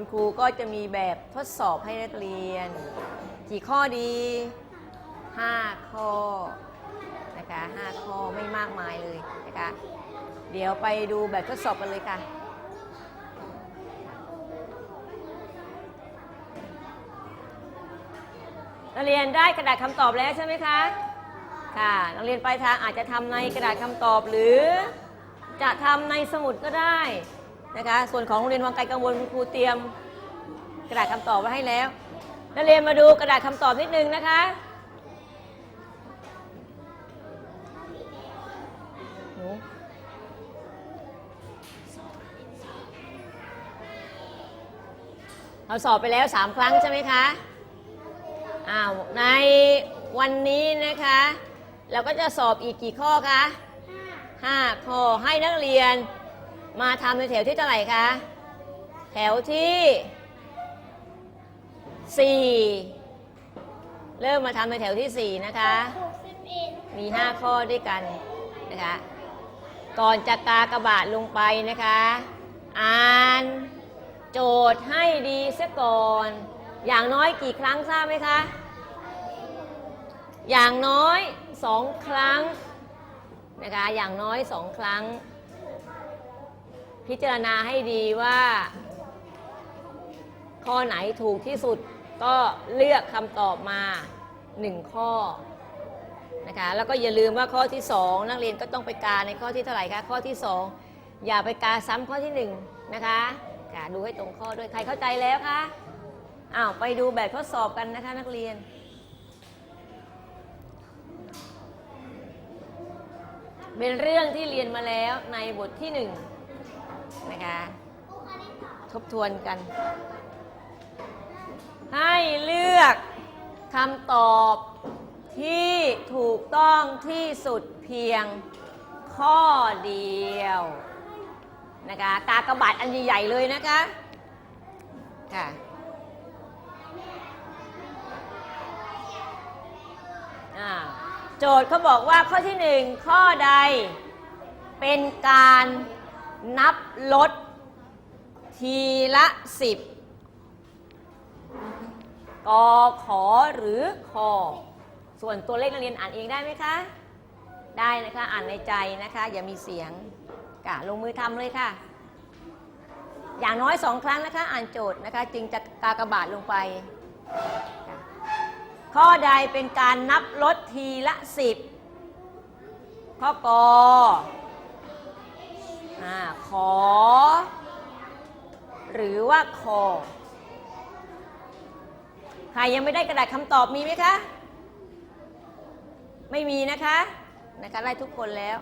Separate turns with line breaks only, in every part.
คุณครูก็จะมีแบบทดสอบให้นักเรียน กี่ข้อดี 5 ข้อนะคะ5ข้อไม่มากมายเลยนะคะเดี๋ยวไปดูแบบทดสอบกันเลยค่ะนักเรียนได้กระดาษคำตอบแล้วใช่ไหมคะค่ะนักเรียนปลายทางอาจจะทำในกระดาษคำตอบหรือจะทำในสมุดก็ได้ นะคะ ส่วนของโรงเรียนวังไกลกังวลครูเตรียมกระดาษคำตอบไว้ให้แล้ว นักเรียนมาดูกระดาษคำตอบนิดนึงนะคะ หนูเราสอบไปแล้ว 3 ครั้งใช่ไหมคะ อ้าว ในวันนี้นะคะ เราก็จะสอบอีกกี่ข้อคะห้าข้อให้นักเรียน มาทำในแถวที่เท่าไหร่คะ แถวที่สี่เริ่มมาทำในแถวที่สี่นะคะ
หกสิบเอ็ด
มี 5 ข้อด้วยกันนะคะ ก่อนจะกากระบาดลงไปนะคะ อ่านโจทย์ให้ดีเสียก่อน อย่างน้อยกี่ครั้งทราบไหมคะ อย่างน้อยสองครั้งนะคะ อย่างน้อยสองครั้ง พิจารณาให้ดีว่า ข้อไหนถูกที่สุดก็เลือกคำตอบมา 1 ข้อนะคะแล้วก็อย่าลืมว่าข้อที่ 2 นักเรียนก็ต้องไปกาในข้อที่เท่าไหร่คะข้อที่ 2 อย่าไปกาซ้ำข้อที่ 1 นะคะค่ะดูให้ตรงข้อด้วยใครเข้าใจแล้วคะอ้าวไปดูแบบทดสอบกันนะคะนักเรียนเป็นเรื่องที่เรียนมาแล้วในบทที่1นะคะ ทบทวนกัน ให้เลือกคำตอบที่ถูกต้องที่สุดเพียงข้อเดียวนะคะกากบาทอันใหญ่ๆเลยนะคะค่ะอ่าโจทย์เขาบอกว่าข้อที่หนึ่งข้อใดเป็นการ นับลด ทีละสิบกอขอหรือคอส่วนตัวเลขนักเรียนอ่านเองได้ไหมคะ ได้นะคะ อ่านในใจนะคะ อย่ามีเสียงกะลงมือทำเลยค่ะ อย่างน้อยสองครั้งนะคะ อ่านโจทย์นะคะ จึงจะกากบาทลงไป ข้อใดเป็นการนับลดทีละสิบข้อกอ อ่าขอ หรือว่าคอ ใครยังไม่ได้กระดาษคำตอบมีไหมคะ ไม่มีนะคะ นะคะไล่ทุกคนแล้ว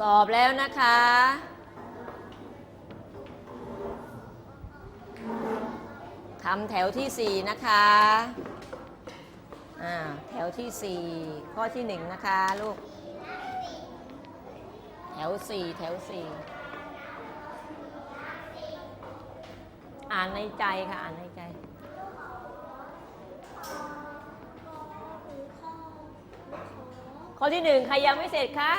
สอบแล้วนะคะ ทำแถวที่ 4 นะคะ อ่า แถวที่ 4 ข้อที่ 1 นะคะ ลูก แถว 4 แถว 4 อ่านในใจค่ะ อ่านในใจข้อที่1ใครยังไม่เสร็จคะ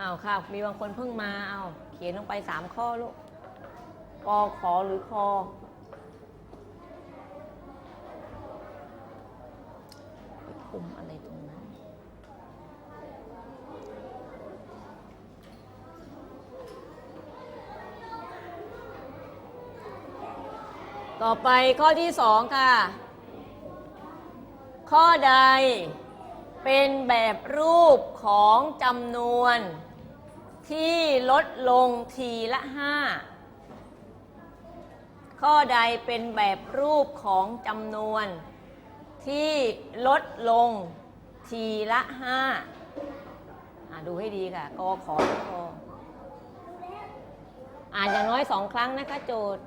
อ้าวค่ะ มีบางคนเพิ่งมาเอาเขียนลงไปสามข้อลูกกอขอหรือคอ ไปคุมอะไรตรงนั้น ต่อไปข้อที่สองค่ะ ข้อใดเป็นแบบรูปของจำนวน ที่ลดลงทีละห้าข้อใดเป็นแบบรูปของจำนวน ที่ลดลงทีละห้าอ่าดูให้ดีค่ะกอขอคออ่านอย่างน้อยสองครั้งนะคะโจทย์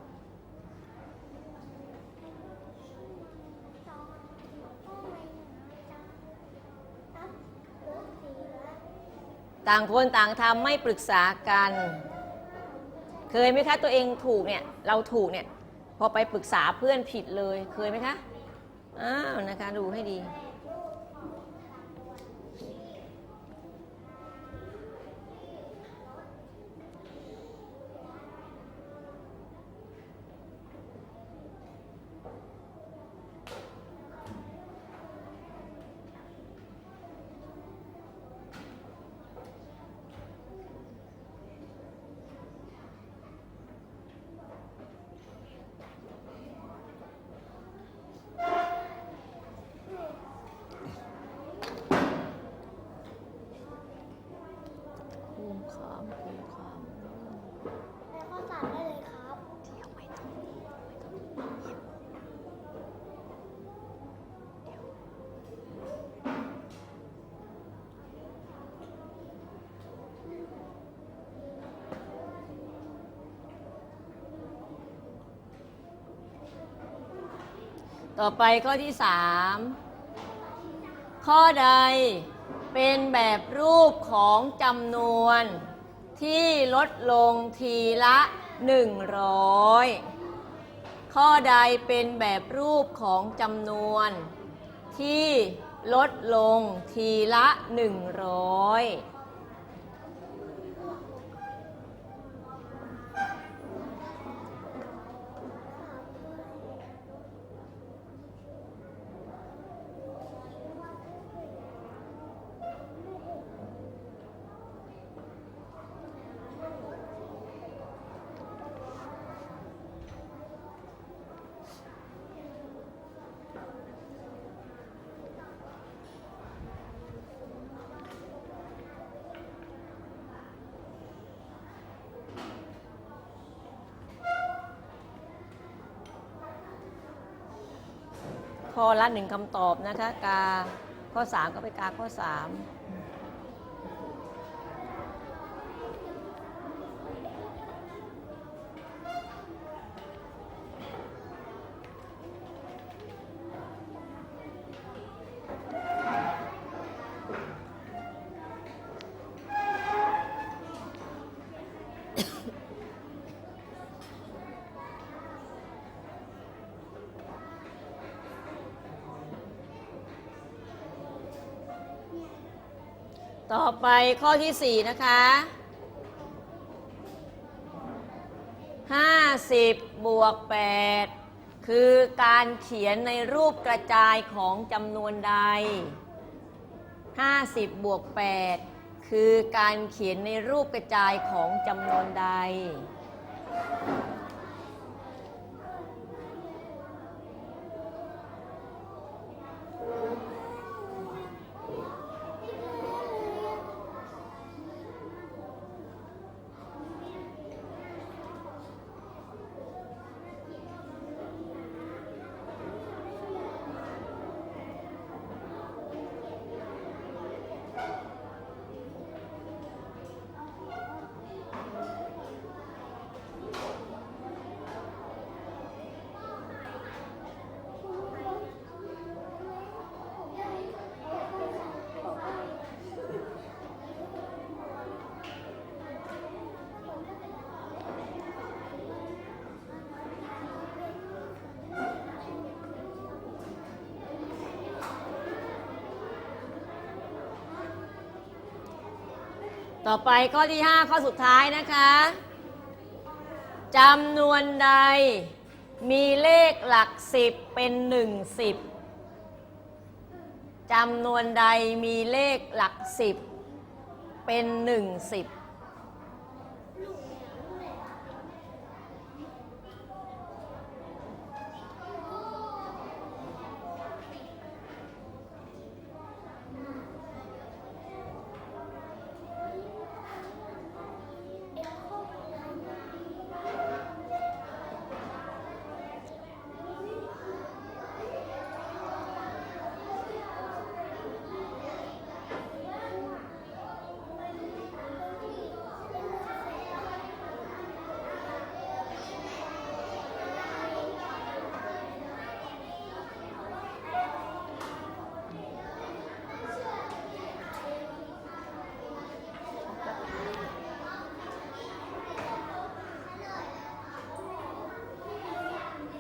ต่างคนต่างทำไม่ปรึกษากัน เคยไหมคะตัวเองถูกเนี่ยเราถูกเนี่ยพอไปปรึกษาเพื่อนผิดเลยเคยไหมคะอ้าวนะคะดูให้ดี คูมขามคูมขาม
แล้วก็ตัดได้เลยครับ
เดี๋ยวไม่ต้องไม่ต้องเดี๋ยวเดี๋ยวต่อไปข้อที่สามข้อใด เป็นแบบรูปของจำนวนที่ลดลงทีละ 100 ข้อใดเป็นแบบรูปของจำนวนที่ลดลงทีละ 100 ข้อละหนึ่งคำตอบนะคะ กาข้อ 3 ก็ไปกาข้อ 3 ต่อไปข้อที่4นะคะ50บวก8คือการเขียนในรูปกระจายของจำนวนใด 50 บวก 8 คือการเขียนในรูปกระจายของจำนวนใด ต่อไปข้อที่ 5 ข้อสุดท้ายนะคะจำนวนใดมีเลขหลักสิบเป็นหนึ่งสิบจำนวนใดมีเลขหลักสิบเป็นหนึ่งสิบ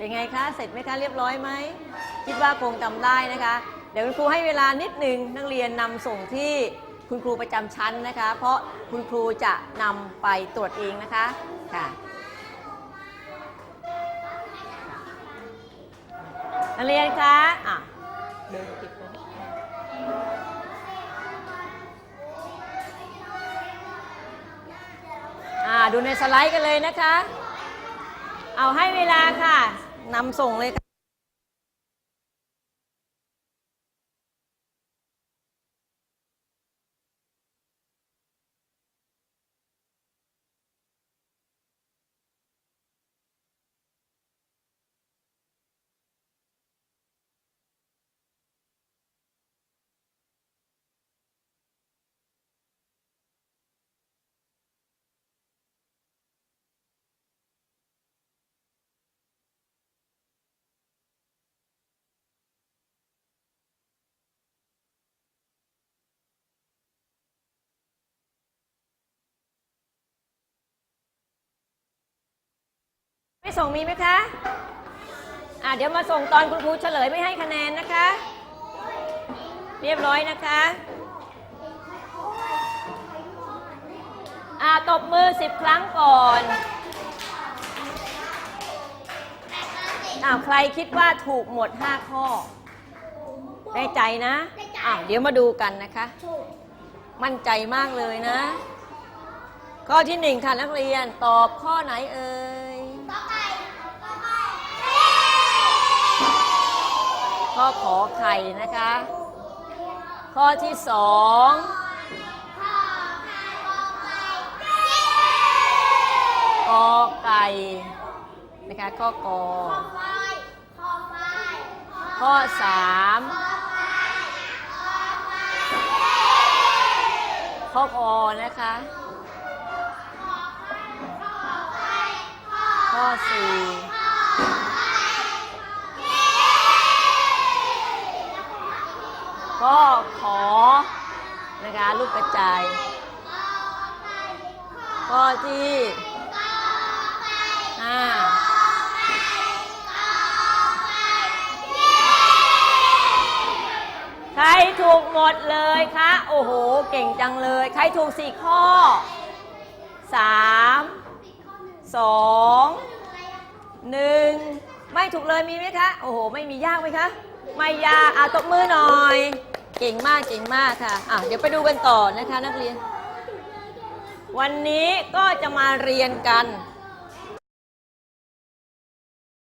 เป็นไงคะ เสร็จไหมคะ เรียบร้อยไหม คิดว่าคงทำได้นะคะ เดี๋ยวคุณครูให้เวลานิดหนึ่งนักเรียนนำส่งที่คุณครูประจำชั้นนะคะ เพราะคุณครูจะนำไปตรวจเองนะคะ ค่ะ นักเรียนคะอะเดินเก็บไปอ่าดูในสไลด์กันเลยนะคะ เอาให้เวลาค่ะ นำส่งเลย ส่งมีไหมคะอ่าเดี๋ยวมาส่งตอนคุณครูเฉลยไม่ให้คะแนนนะคะ เรียบร้อยนะคะอ่าตบมือสิบครั้งก่อนอ้าวใครคิดว่าถูกหมด 5 ข้อแน่ใจนะอ่าเดี๋ยวมาดูกันนะคะ มั่นใจมากเลยนะ ข้อที่หนึ่งค่ะนักเรียนตอบข้อไหนเอ่ย
ก็ไก่ก็ไก่
ข้อขอไข่นะคะ ข้อที่สอง
ขอไก่ก็ไก่
กอไก่นะคะ ข้อกอ
ข้อ
ข้อสาม
ข้อไฟ
ข้อกอนะคะ ข้อสี่ ข้อขอนะคะลูกกระจายข้อที่ห้าใครถูกหมดเลยคะ โอ้โห เก่งจังเลย ใครถูกสี่ข้อสามสองหนึ่งไม่ถูกเลยมีไหมคะ โอ้โห ไม่มียากไหมคะ ไม่ยากอะตบมือหน่อย เก่งมากเก่งมากค่ะอะ เดี๋ยวไปดูกันต่อนะคะนักเรียน วันนี้ก็จะมาเรียนกัน